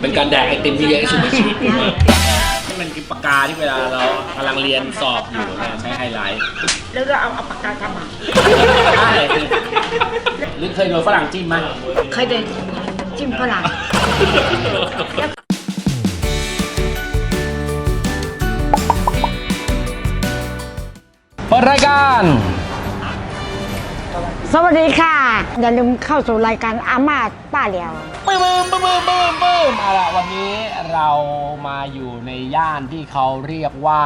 เป็นการแดกไอติมที่เยอะที่สุดในชีวิตกูมากนี่มันคือปากกาที่เวลาเรากำลังเรียนสอบอยู่เนี่ยใช้ไฮไลท์แล้วก็เอาเอาปากกาทำอะใช่หรือเคยโดนฝรั่งจิ้มไหมเคยได้จิ้มฝรั่งเปิดรายการ สวัสดีค่ะ อย่าลืมเข้าสู่รายการอาม่าป้าเหลียวปื้มปื้มปื้มปื้มปื้มปื้มเอาละวันนี้เรามาอยู่ในย่านที่เขาเรียกว่า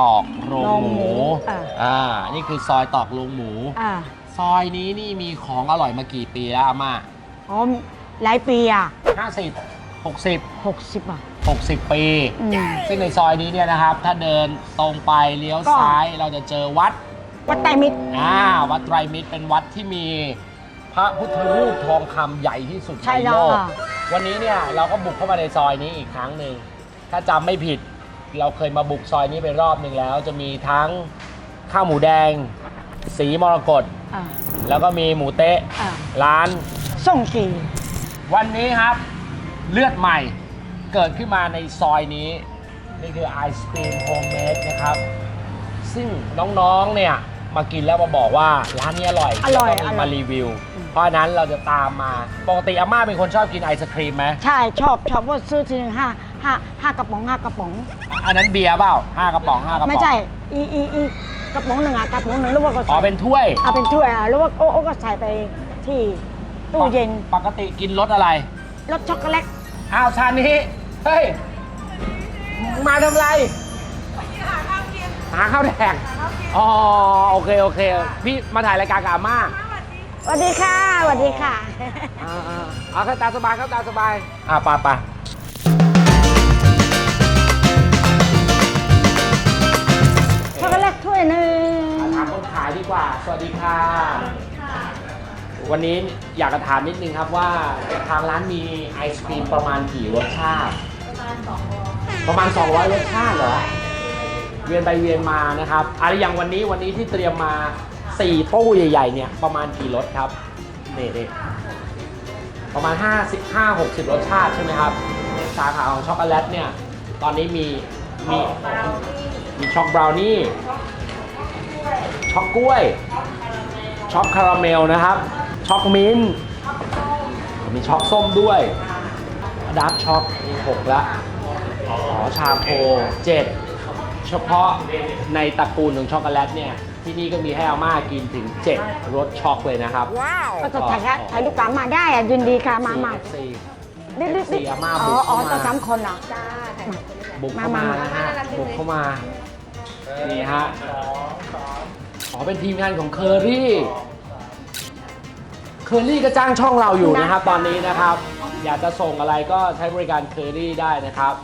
ตอกโรงหมูอ่าอ่านี่คือซอยตอกโรงหมู อ่าซอยนี้นี่มีของอร่อยมากี่ปีแล้วอาม่าอ๋อหลายปีอะห้าสิบหกสิบหกสิบอะ หกสิบปี อืมซึ่งในซอยนี้เนี่ยนะครับ ถ้าเดินตรงไปเลี้ยวก็ ซ้ายเราจะเจอวัด วัดไตรมิตร อ่าวัดไตรมิตรเป็นวัดที่มีพระพุทธรูปทองคำใหญ่ที่สุดใช่ในแล้วโลก ค่ะ วันนี้เนี่ยเราก็บุกเข้ามาในซอยนี้อีกครั้งหนึ่ง ถ้าจำไม่ผิดเราเคยมาบุกซอยนี้ไปรอบหนึ่งแล้ว จะมีทั้งข้าวหมูแดง สีมรกตอ่า แล้วก็มีหมูเต๊ะอ่า ร้าน ส่งกีวันนี้ครับเลือดใหม่เกิดขึ้นมาในซอยนี้ นี่คือไอศครีมโฮมเมดนะครับ ซึ่งน้องๆเนี่ย มากินแล้วมาบอกว่าร้านนี้อร่อยอร่อยแล้วก็อมีร่มาอยรีวิว เพราะฉะนั้นเราจะตามมาปกติอาม่าเป็นคนชอบกินไอศครีมไหมใช่ชอบชอบว่าซื้อทีหนึงห้าห้าห้ากระป๋องห้ากระป๋อง อันนั้นเบียร์เปล่าห้ากระป๋องห้ากระป๋องไม่ใช่อีอีอีกระป๋องหนึ่งอะกระป๋องหนึ่งแล้วว่าก็อ๋อใส่เป็นถ้วยเอาเป็นถ้วยอะแล้วว่าโอ้โอ้ก็ใส่ไปที่ตู้เย็นปกติกินรสอะไร รสช็อกโกแลตอ้าวชานี้เฮ้ยมาทำไร หาข้าวแดกอ๋อโอเคโอเค พี่มาถ่ายรายการกับอาม่าสวัสดีค่ะสวัสดีค่ะอ่าอ่าเอาเข้าตามสบายเข้าตามสบายอ่าไปไปช็อกโกแลตถ้วยหนึ่งถามคนขายดีกว่า สวัสดีค่ะ วันนี้อยากจะถามนิดนึงครับว่าทางร้านมีไอศครีมประมาณกี่รสชาติ ประมาณ200รสชาติเหรอ เวียนไปเวียนมานะครับอะไรอย่างวันนี้วันนี้ที่เตรียมมา 4 ตู้ใหญ่ ๆ เนี่ย ประมาณกี่รสครับนี่นี่ประมาณ 55 60 รสชาติใช่ไหมครับ สาขาของช็อกโกแลตเนี่ย ตอนนี้มี มี มีช็อกบราวนี่ ช็อกกล้วย ช็อกคาราเมลนะครับ ช็อกมิ้น มีช็อกส้มด้วยดาร์กช็อกมีหกละอ๋อ ชาโคเจ็ด เฉพาะในตระกูลของช็อกโกแลตเนี่ยที่นี่ก็มีให้อาม่ากินถึง 7รสช็อกเลยนะครับก็จะถ่ายค่ะถ่ายลูกค้ามาได้อะยินดีค่ะมามาสี่ดิดิดิสี่อาม่าอ๋บุอกอ๋อเข้ามาต่อสามคนเหรอบุกเข้ามามามานะฮะบุกเข้ามานี่ฮะอ๋อเป็นทีมงานของเคอรี่เคอรี่ก็จ้างช่องเราอยู่นะครับตอนนี้นะครับ อยากจะส่งอะไรก็ใช้บริการเคอรี่ได้นะครับ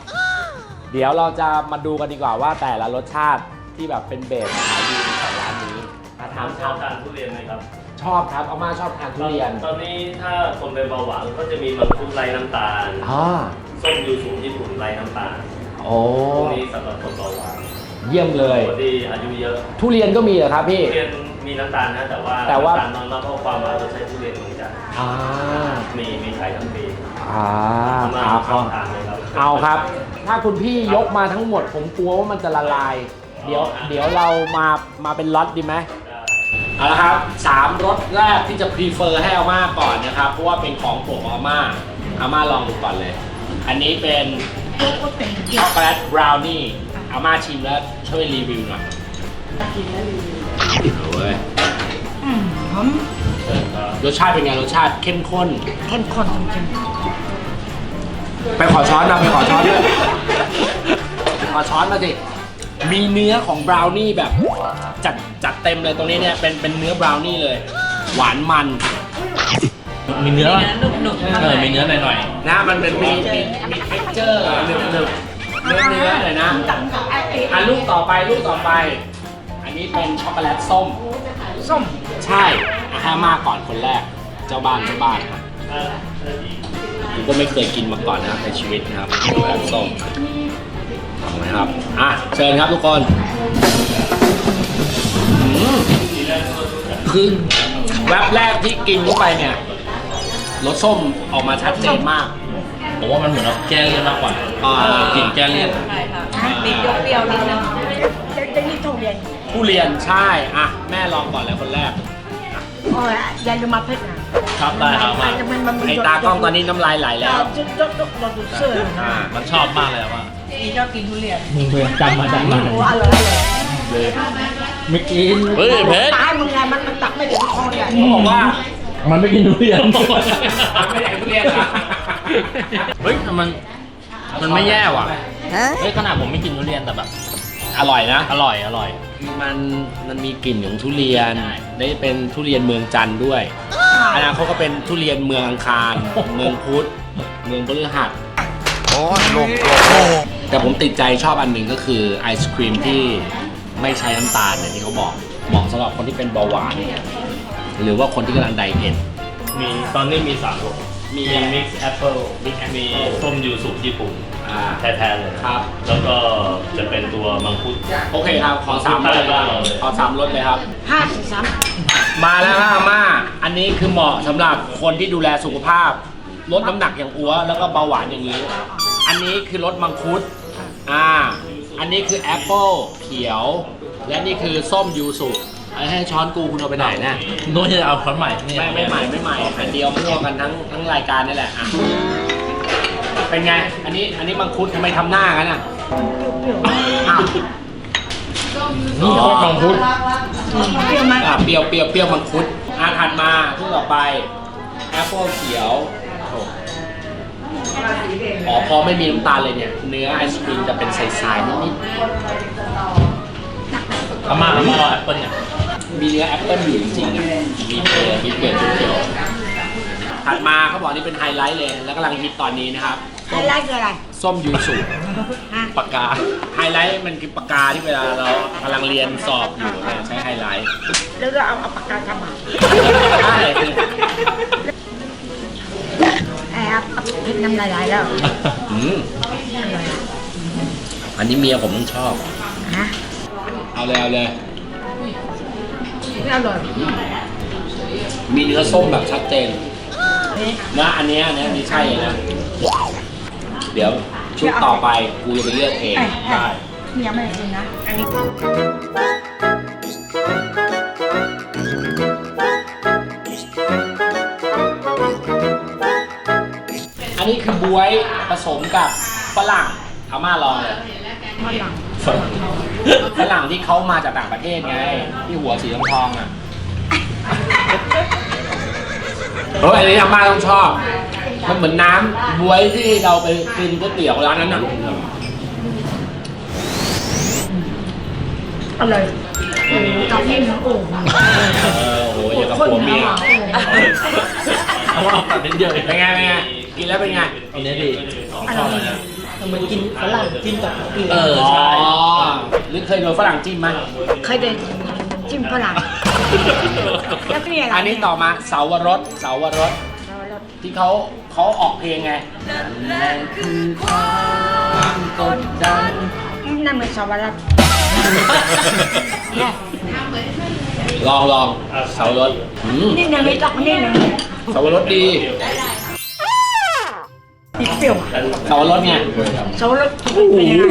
เดี๋ยวเราจะมาดูกันดีกว่าว่าแต่ละรสชาติที่แบบเป็นเบสขายดีของร้านนี้มาถามชอบทานทุเรียนไหมครับ ชอบครับอาม่าชอบทานทุเรียน ตอนนี้ถ้าคนเป็นเบาหวานก็จะมีมังคุดไร้น้ำตาลอ่าส้มยูสุญี่ปุ่นไร้น้ำตาลโอ้พวกนี้สำหรับคนเบาหวานเยี่ยมเลยคนที่อายุเยอะ ทุเรียนก็มีเหรอครับพี่ทุเรียนมีน้ำตาลนะแต่ว่าแต่ว่าน้ำตาลน้อยมากเพราะความหวานเราใช้ทุเรียนเหมือนกันอ่ามีมีขายทั้งปีอ่ามาเอาเข้าเอาทานเลยครับเอาครับ ถ้าคุณพี่ยกมาทั้งหมด ผมกลัวว่ามันจะละลาย เดี๋ยวเดี๋ยวเรามามาเป็นล็อตดีไหมเอาละครับสามรสแรกที่จะพรีเฟอร์ให้อาม่าก่อนนะครับ เพราะว่าเป็นของโปรดของอาม่าอาม่าลองดูก่อนเลย อันนี้เป็นช็อกโกแลตบราวนี่อาม่าชิมแล้วช่วยรีวิวหน่อยเอาเว้ยอืมหอมรสชาติเป็นไงรสชาติเข้มข้นเข้มข้นจริงไปขอช้อนมาไปขอช้อนด้วย ไปขอช้อนมาสิ มีเนื้อของบราวนี่แบบจัดจัดเต็มเลยตรงนี้เนี่ยเป็นเป็นเนื้อบราวนี่เลย หวานมัน มีเนื้อหนุบเออมีเนื้อหน่อยนะมันเป็นมีมีมีเท็กเจอร์หนึบหนึบเนื้อเนื้อเลยนะอันลูกต่อไปลูกต่อไป อันนี้เป็นช็อกโกแลตส้ม ส้มใช่อาฮามาก่อนคนแรก เจ้าบ้านเจ้าบ้านครับผมก็ไม่เคยกินมาก่อนนะครับในชีวิตนะครับช็อกโกแลตส้ม ลองไหมครับ อะ เชิญครับทุกคนอืมคือแวบแรกที่กินเข้าไปเนี่ยรสส้มออกมาชัดเจนมาก ผมว่ามันเหมือนกับแก้เลี่ยนมากกว่าอ่า กลิ่นแก้เลี่ยนใช่ค่ะติดเปรี้ยวๆนิดนึงจะนี่ทุเรียนทุเรียนใช่ อะ แม่ลองก่อนเลยคนแรก โอ้ยอย่าลืมมาเผ็ดนะครับได้ครับมามันมันมันไอ้ตากล้องตอนนี้น้ำลายไหลแล้วจุดจุดจุดเราดูเสื้ออ่า มันชอบมากเลยอะว่า นี่ชอบกินทุเรียนมึงเพื่อนจำมาจากไหนโอ้อร่อยอร่อยไม่กินเฮ้ยเพชรตายมึงไงมันมันตักไม่ถึงคอเลยเขาบอกว่า มันไม่กินทุเรียนไม่ได้ทุเรียนอะเฮ้ยแต่มันมันไม่แย่ว่ะเฮ้ยขนาดผมไม่กินทุเรียนแต่แบบอร่อยนะ อร่อยอร่อย มันมันมีกลิ่นของทุเรียน ได้เป็นทุเรียนเมืองจันทร์ด้วยอนาคตก็เป็นทุเรียนเมืองอังคาร เมืองพุธ เมืองพฤหัส แต่ผมติดใจชอบอันหนึ่งก็คือไอศครีมที่ไม่ใช้น้ำตาลเนี่ยที่เขาบอกเหมาะสำหรับคนที่เป็นเบาหวาน หรือว่าคนที่กำลังไดเอท มีตอนนี้มีสามรสมีมี มิกซ์แอปเปิลมีส้มยูสุญี่ปุ่นอ่า แท้ๆเลยครับ แล้วก็จะเป็นตัวมังคุด โอเคครับ ขอสามรสเลยครับขอสามรสเลยครับ ห้าสิบสามมาแล้วครับอาม่าอันนี้คือเหมาะสำหรับคนที่ดูแลสุขภาพ ลดน้ำหนักอย่างอัวแล้วก็เบาหวานอย่างนี้อั นนี้คือรสมังคุด อ่า อันนี้คือแอปเปิลเขียว และนี่คือส้มยูสุไอ้ให้ช้อนกูคุณเอาไปไหนนะโน้ตจะเอาช้อนใหม่นี่ไม่ไม่ใหม่ไม่ใหม่อันเดียวมั่วกันทั้งทั้งรายการนี่แหละอะเป็นไง อันนี้อันนี้มังคุดทำไมทำหน้ากันอะอ้าวนี่ชอบมังคุดเปรี้ยวไหมอะเปรี้ยวเปรี้ยวเปรี้ยวมังคุดอะถัดมาที่ต่อไปแอปเปิลเขียวโอ้อ๋อพอไม่มีน้ำตาลเลยเนี่ย เนื้อไอศครีมจะเป็นใสๆนิดอาม่าอาม่าเอาแอปเปิ้ลเนี่ยๆมีเนื้อแอปเปิลอยู่จริงๆอะมีเกลือมีเกลือเขียวๆถัดมาเขาบอกนี่เป็นไฮไลท์เลย แล้วกำลังฮิตตอนนี้นะครับไฮไลท์คืออะไร ส้มยูสุฮะปากกา ไฮไลท์มันคือปากกาที่เวลาเรากำลังเรียนสอบอยู่เนี่ยใช้ไฮไลท์ แล้วก็เอาเอาปากกาทำมาใช่ไอ้ ครับเผ็ดน้ำลายไหลแล้วอืมอันนี้เมียผมต้องชอบฮะเอาเลยเอาเลย ไม่อร่อยมีเนื้อส้มแบบชัดเจนนะอันเนี้ยอันเนี้ยนี่ใช่เลยนะ เดี๋ยวชุดต่อไปกูจะไปเลือกเองไอ้ไอ้ได้นี่ยังไม่ได้กินนะ อันนี้ นนี้คือบวยผสมกับฝรั่งอาม่าลองเลยมันหลังฝรั่งที่เขามาจากต่างประเทศไง ที่หัวสีทองทองๆอะเฮ้ยอันนี้อาม่าต้องชอบ มันเหมือนน้ำบวยที่เราไปกินก๋วยเตี๋ยวร้านนั้นอะอร่อยโอ้โหกับนี่นะโอ้โหเออโอ้โหอย่างกับผัวเมียเอาเอาตัดนิดเดียวเองเป็นไงเป็นไง กินแล้วเป็นไงอันนี้ดีอร่อยมันกินฝรั่งจิ้มกับเกลือเอออ๋อใช่หรือเคยโดนฝรั่งจิ้มไหมเคยได้จิ้มฝรั่งแล้วก็นี่อะไรอันนี้ต่อมาเสาวรสเสาวรสที่เขาเขาออกเพลงไงนั่นคือความกดดันนั่นเหมือนสวรรค์เนี่ยลองลองเสาวรสอืมนี่หนึ่งไม่ต้องนี่หนึ่งเสาวรสดี ติดเปรี้ยวเสาวรสเนี่ยสวรรค์เป็นยังไง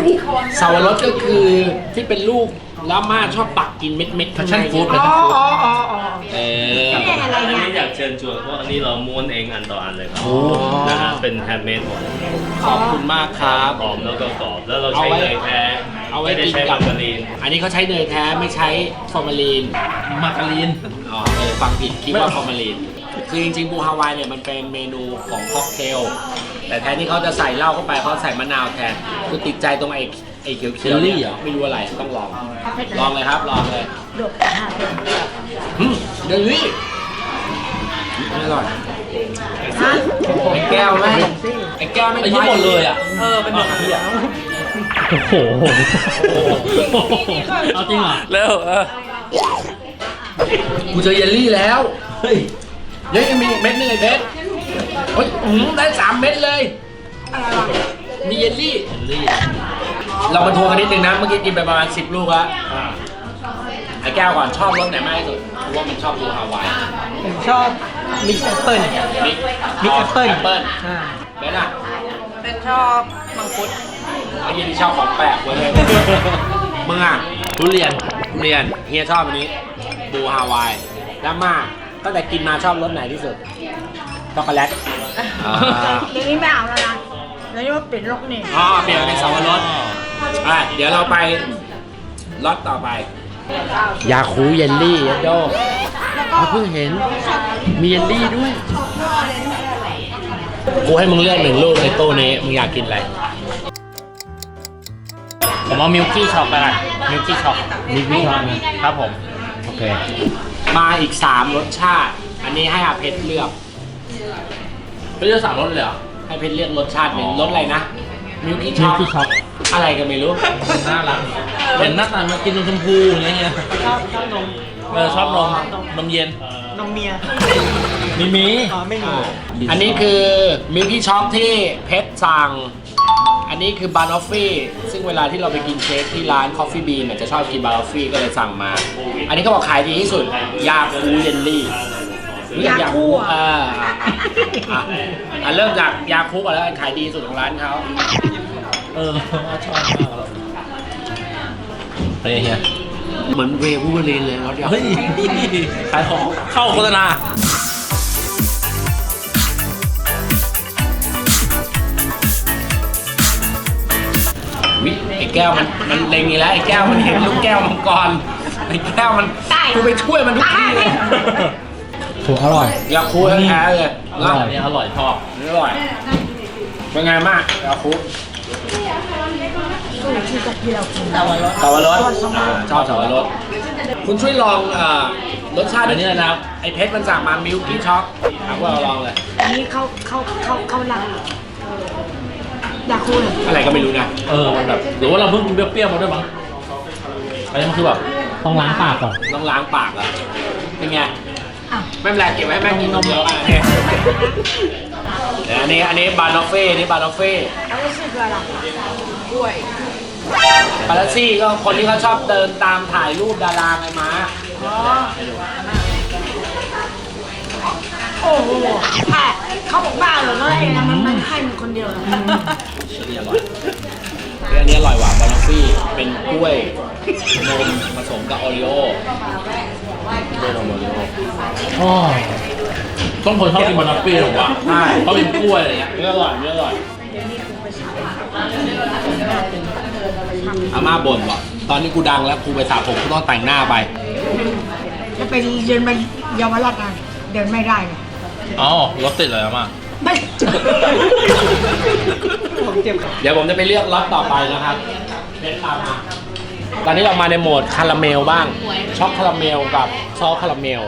เสาวรสก็คือที่เป็นลูกแล้วอาม่าชอบปักกินเม็ดเม็ดๆแฟชั่นฟู้ดอ๋ออ๋ออ๋ออ๋อเออนี่อะไรอันเนี่ยนี้อยากเชิญชวนเพราะอันนี้เราม้วนเองอันต่ออันเลยครับโอ้นะฮะเป็นแฮมเมดหมดขอบคุณมากครับหอมแล้วก็กรอบแล้วเราใช้เอาไว้เนยแท้เอาไว้ไม่ได้กินใช้กับมาการีน อันนี้เขาใช้เนยแท้ไม่ใช้ฟอร์มาลีน มาการีน อ๋อเออฟังผิดคิดว่าฟอร์มาลีน คือจริงๆบูฮาวายเนี่ยมันเป็นเมนูของค็อกเทล แต่แทนที่เขาจะใส่เหล้าเข้าไปเขาใส่มะนาวแทนคือติดใจตรงไอ้ไอ้เขียวๆเจลลี่เนี่ยเหรอไม่รู้อะไรต้องลอง ลองเลยครับลองเลยดกค่ะอืมเดลี่ไม่อร่อยฮะไอ้แก้วไม่ไอ้แก้วไม่ไอ้ยี่หมดเลยอะเออเป็นหมดเลยโอ้โหเอาจริงเหรอเร็วเออกูเจอเยลลี่แล้วเฮ้ยเดี๋ยวยังมีอีกเม็ดหนึงไอ้เพช รเฮ้ยอื้อหือได้สามเม็ดเลย อะไรวะมีเยลลี่เจลลี่เรามาทวนกันนิดนึงนะ เมื่อกี้กินไปประมาณ 10 ลูกแล้วอ่าไอ้แก้วก่อนชอบรสไหนมากที่สุดเพราะว่ามันชอบดูฮาวายผมชอบมิกซ์แอปเปิ้ลมิกมิกแอปเปิ้ลแอปเปิ้ลอ่าเบนอะเป็นชอบมังคุดไอ้เหี้ยนี่ชอบของแปลกเว้ยมึงอะทุเรียนเรียนเฮียชอบอันนี้บูฮาวายแล้วมาตั้งแต่กินมาชอบรสไหนที่สุด ช็อกโกแลต อ่า เดี๋ยวนี้ไม่เอาแล้วนะเดี๋ยวนี้ว่าปิดล็อกนี่อ๋อเปลี่ยนเป็นสับปะรดอะเดี๋ยวเราไปล็อตต่อไป ยาคูเยลลี่ยันโดเพิ่งเห็น มีเยลลี่ด้วย กูให้มึงเลือกหนึ่งลูกในตู้นี้ มึงอยากกินอะไร ผมเอามิลกี้ช็อกไปกันมิลกี้ช็อก Milky Choc ครับผม โอเค มาอีก 3 รสชาติ อันนี้ให้อาเพชรเลือก เฮ้ยจะสั่งรถเลยเหรอให้เพชรเลือกรสชาติหนึ่งรสอะไรนะมิลกี้มิช็ลอกกี้ช็อกอะไรกันไม่รู้น่ารักเห็นหน้าตามันกินนมชมพูอย่างเงี้ยชอบชอบนมเออชอบนมนมเย็นนมเมียมีมีอ๋อไม่มีอันนี้คือมิลกี้ช็อกที่เพชรสั่งอันนี้คือบานอฟฟี่ซึ่งเวลาที่เราไปกินเค้กที่ร้านคอฟฟี่บีนจะชอบกินบานอฟฟี่ก็เลยสั่งมา อันนี้เขาบอกขายดีที่สุด ยาคูเยลลี่ รู้จักยาคูอะเอออะอะอะเริ่มจากยาคูก่อนแล้วกันขายดีสุดของร้านเขาเออชอบมากแล้วเป็นไงเฮียเหมือนเวบูเบอรีนเลยรสเดียวเฮ้ยขายของเข้าโฆษณาวิไอ้แก้วมันมันเล็งอีกแล้วไอ้แก้วมันเห็นลูกแก้วมังกรไอ้แก้วมันกูไปช่วยมันทุกทีเลย ถูกอร่อย ยาคูแท้ๆเลยอแล้วร่อยนี่อร่อยชอบอร่อย เป็นไงมากยาคูสู้ที่กับที่เรากินสาวรสอ่าชอบสาวรสคุณช่วยลองเอ่อรสชาติอันนี้นะครับ ไอ้เพชรมันสั่งมามิลกี้ช็อกเอาพวกเราลองเลย อันนี้เขาเขาเขาเขาลังอยากคุยอะไรก็ไม่รู้นะ เออ มันแบบหรือว่าเราเพิ่งกินเปรี้ยวๆมาด้วยมั้งอันนี้มันคือแบบต้องล้างปากก่อน ต้องล้างปากเหรอะเป็นไงอะ ไม่เป็นไรเก็บไว้ให้แม่กินนมเยอะมากเดี๋ยวอันนี้อันนี้บานอฟเฟ่นี่บานอฟเฟ่แล้วก็ซื้อคืออะไรกล้วยปาลัสซี่ก็คนที่เขาชอบเดินตามถ่ายรูปดาราไงมาอ๋อโอ้โหแค่เขาบอกบ้าเหรอแล้วไอ้นั้นมันมันให้มันคนเดียวเหรอนี่อร่อยอันนี้อร่อยกว่าบานอฟฟี่เป็นกล้วยนมผสมกับโอรีโอกล้วยนมโอรีโอ อ๋อต้องคนชอบกินบานาฟี่หรอวะใช่ เขาเป็นกล้วยอะไรเงี้ยนี่อร่อยนี่อร่อยอาม่าบ่นว่าตอนนี้กูดังแล้วกูไปสระผมกูต้องแต่งหน้าไป จะไปเดินมาเยาวราชกันเดินไม่ได้เลยอ๋อรถติดเลยอะมาไม่ เดี๋ยวผมจะไปเลือกล็อตต่อไปนะครับเป็นตามมาตอนนี้เรามาในโหมดคาราเมลบ้าง ช็อกคาราเมลกับซอสคาราเมล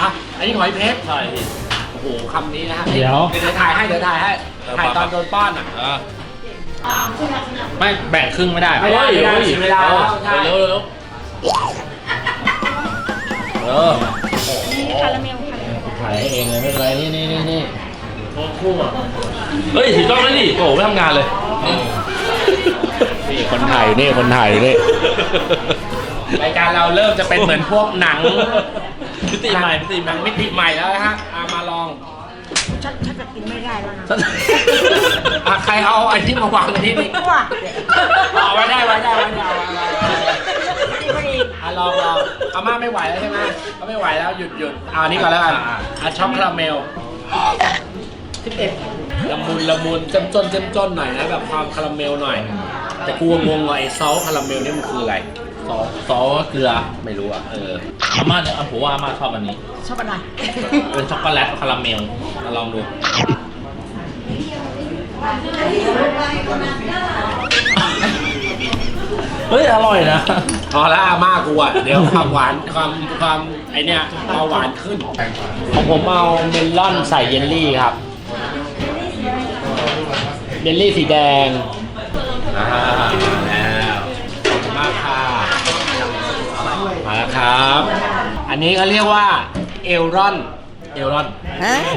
อะอันนี้หอยเพชรใช่พี่ โอ้โหคำนี้นะฮะเดี๋ยว เดี๋ยวถ่ายให้เดี๋ยวถ่ายให้ถ่ายตอนโดนป้อนอะ อะไม่แบ่งครึ่งไม่ได้ไม่ได้ไม่ได้ฮ้ยเสียเวลาออแล้วใช่ เร็วเร็วเออคาราเมลคาราเมลถ่ายให้เองเลยไม่เป็นไรนี่นี่นี่นี่เฮ้ยถือกล้องแล้วดิโอ้โหไม่ทำงานเลยนี่คนถ่ายนี่คนถ่ายนี่รายการเราเริ่มจะเป็นเหมือนพวกหนัง มิติใหม่มิติใหหนัม่งมิติใหม่แล้วนะฮะเอามาลองฉันฉันจะกินไม่ได้แล้วนะอะใครเอาไอ้ที่มาวางที่นี่ว่าเอาไว้ได้ไว้ได้ไว้ได้เอาไว้ได้ดีพอดีอะลองลองอาม่าไม่ไหวแล้วใช่ไหมเขาไม่ไหวแล้วหยุดหยุดเอาอันนี้ก่อนแล้วกันอะช็อกคาราเมลละมุนละมุนเจ้มจนเจ้มจนหน่อยนะแบบความคาราเมลหน่อย แต่กูงงว่าไอ้ซอสคาราเมลนี่มันคืออะไร ซอสซอสเกลือไม่รู้อะเอออาม่าเนี่ยผมว่าอาม่าชอบอันนี้ ชอบอะไรเป็นช็อกโกแลตคาราเมลมาลองดู เฮ้ย อร่อยนะ พอแล้วอาม่ากูอะเดี๋ยวความหวานความความไอเนี้ยเบาหวานขึ้น ของผมเอาเมลอนใส่เยลลี่ครับ เยลลี่สีแดง อ่า ครับ อันนี้เขาเรียกว่าเอลรอน เอลรอน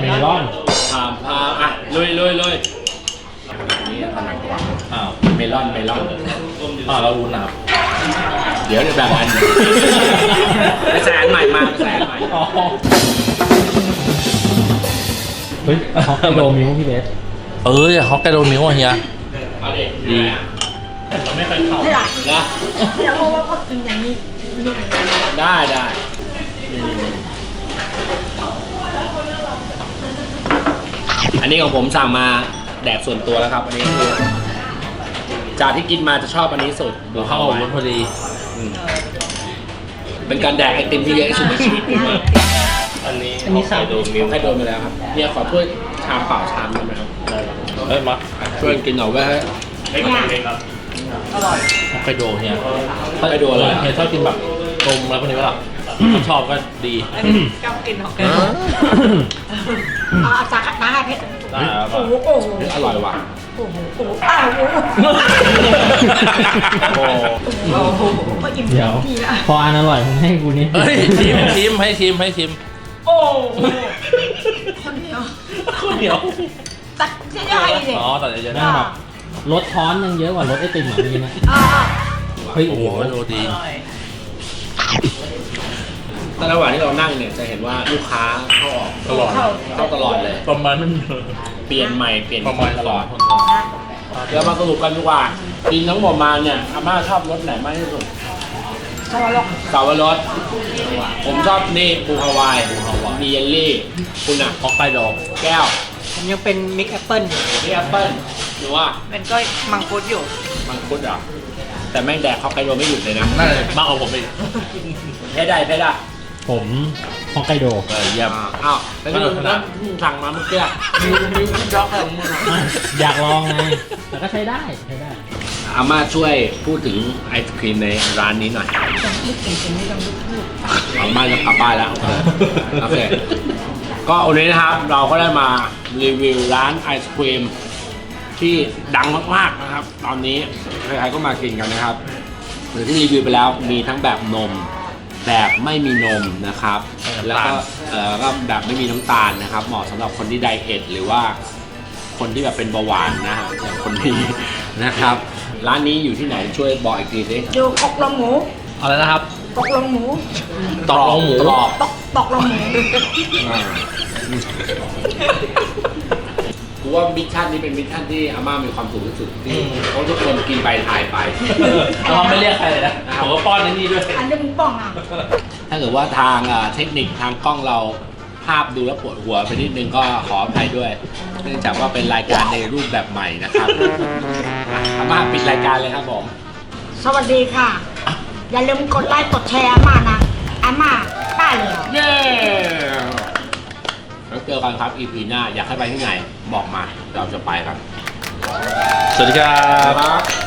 เมลอนพามพามอะลุยลุยลุยนี่ถนัดกว่าอ้าวเมลอนเมลอนอ้าวเรารู้นะครับ เดี๋ยวเดี๋ยวแบ่งอันไปแสนใหม่มาไปแสนใหม่อ๋อเฮ้ยเขาโดมิวพี่เบสเออฮอกไกโดมิลค์อะเฮียเอาดิดีเราไม่เคยเข้าไม่ได้นะเดี๋ยวเพราะว่าเขากินอย่างนี้นี่ ได้ได้อันนี้ของผมสั่งมาแดกส่วนตัวแล้วครับ อันนี้คือจากที่กินมาจะชอบอันนี้สุดดูเข้ากับรถพอดีอืมเป็นการแดกไอติมที่เยอะที่สุดในชีวิตผมอะอันนี้อันนี้สั่งดูมิวให้โดนไปแล้วครับเนี่ยขอถ้วยชามเปล่าชามได้ไหมครับเฮ้ยมาช่วยกินหน่อยไว้ให้ไม่เป็นไรครับ ฮอกไกโดเฮียฮอกไกโดอะไรเฮียชอบกินแบบนมแล้วพวกนี้ปะล่ะถ้าชอบก็ดีชอบกินของแกเอาจากน้าให้เพชรได้ครับโอ้โหโอ้โหเฮ้ยอร่อยว่ะโอ้โหโอ้โหอ้าวโอ้โหโอ้โอ้โหก็อิ่มเดี๋ยวทีละพออันอร่อยมึงให้กูนิดเฮ้ยชิมชิมให้ชิมให้ชิมโอ้โหคนเดียวข้าวเหนียวตัดเส้นได้เลยอ๋อตัดเยอะๆแม่นะงแบบ รสช้อนยังเยอะกว่ารสไอติมอะเมื่อกี้นะอ่าเฮ้ยโอ้โหโรตีแต่ระหว่างที่เรานั่งเนี่ยจะเห็นว่าลูกค้าเข้าออกตลอดเข้าตลอดเลย ประมาณนั้นเปลี่ยนใหม่เปลี่ยนประมาณตลอดคนแล้วมาสรุปกันดีกว่ากินทั้งหมดมาเนี่ยอาม่าชอบรสไหนมากที่สุดสวัสดีสาวรสผมชอบนี่ปูฮาวายมีเยลลี่ คุณอะฮอกไกโดแก้วผมยังเป็นมิกแอปเปิลอยู่นี่แอปเปิ้ล หรือว่าเป็นก็มังคุดอยู่ มังคุดเหรอะแต่แม่งแดกฮอกไกโดไม่หยุดเลยนะน่าจะมากกว่าผมอีกเพชรได้เพชรได้ผมฮอกไกโด เออเยี่ยมอ่าอ้าวแล้วนี่ขนาดสั่งมาเมื่อกี้มิวมิวช็อกอะไรของมึงอะอยากลองไงแต่ก็ใช้ได้ใช้ได้ อาม่าช่วยพูดถึงไอศครีมในร้านนี้หน่อยอาม่าจะกลับบ้านแล้วโอเคก็วันนี้นะครับเราก็ได้มารีวิวร้านไอศครีม ที่ดังมากๆนะครับ ตอนนี้ใครๆก็มากินกันนะครับหรือที่รีวิวไปแล้วมีทั้งแบบนม แบบไม่มีนมนะครับแล้วก็เอ่อก็แบบไม่มีน้ำตาลนะครับ เหมาะสำหรับคนที่ไดเอทหรือว่า คนที่แบบเป็นเบาหวานนะฮะอย่างคนนี้นะครับ ร้านนี้อยู่ที่ไหนช่วยบอกอีกทีสิดูกอกลงหมูอะไรนะครับกอกลงหมูตอกลงหมูตรอกตอกตอกลงหมู อ่า กูว่ามิชชั่นนี้เป็นมิชชั่นที่อาม่ามีความสุขที่สุดที่เขาทุกคนกินไปถ่ายไป เราไม่เรียกใครเลยนะผมก็ป้อนในนี่ด้วย อันนี้มึงป้องอะ ถ้าเกิดว่าทางอ่าเทคนิคทางกล้องเราภาพดูแล้วปวดหัวไปนิดนึงก็ขออภัยด้วย เนื่องจากว่าเป็นรายการในรูปแบบใหม่นะครับอะอาม่าปิดรายการเลยครับผมสวัสดีค่ะ อย่าลืมกดไลค์กดแชร์อาม่านะอาม่าได้เลยเหรอเย้ แล้วเจอกันครับ EP หน้าอยากให้ไปที่ไหนบอกมาเราจะไปครับ สวัสดีครับครับ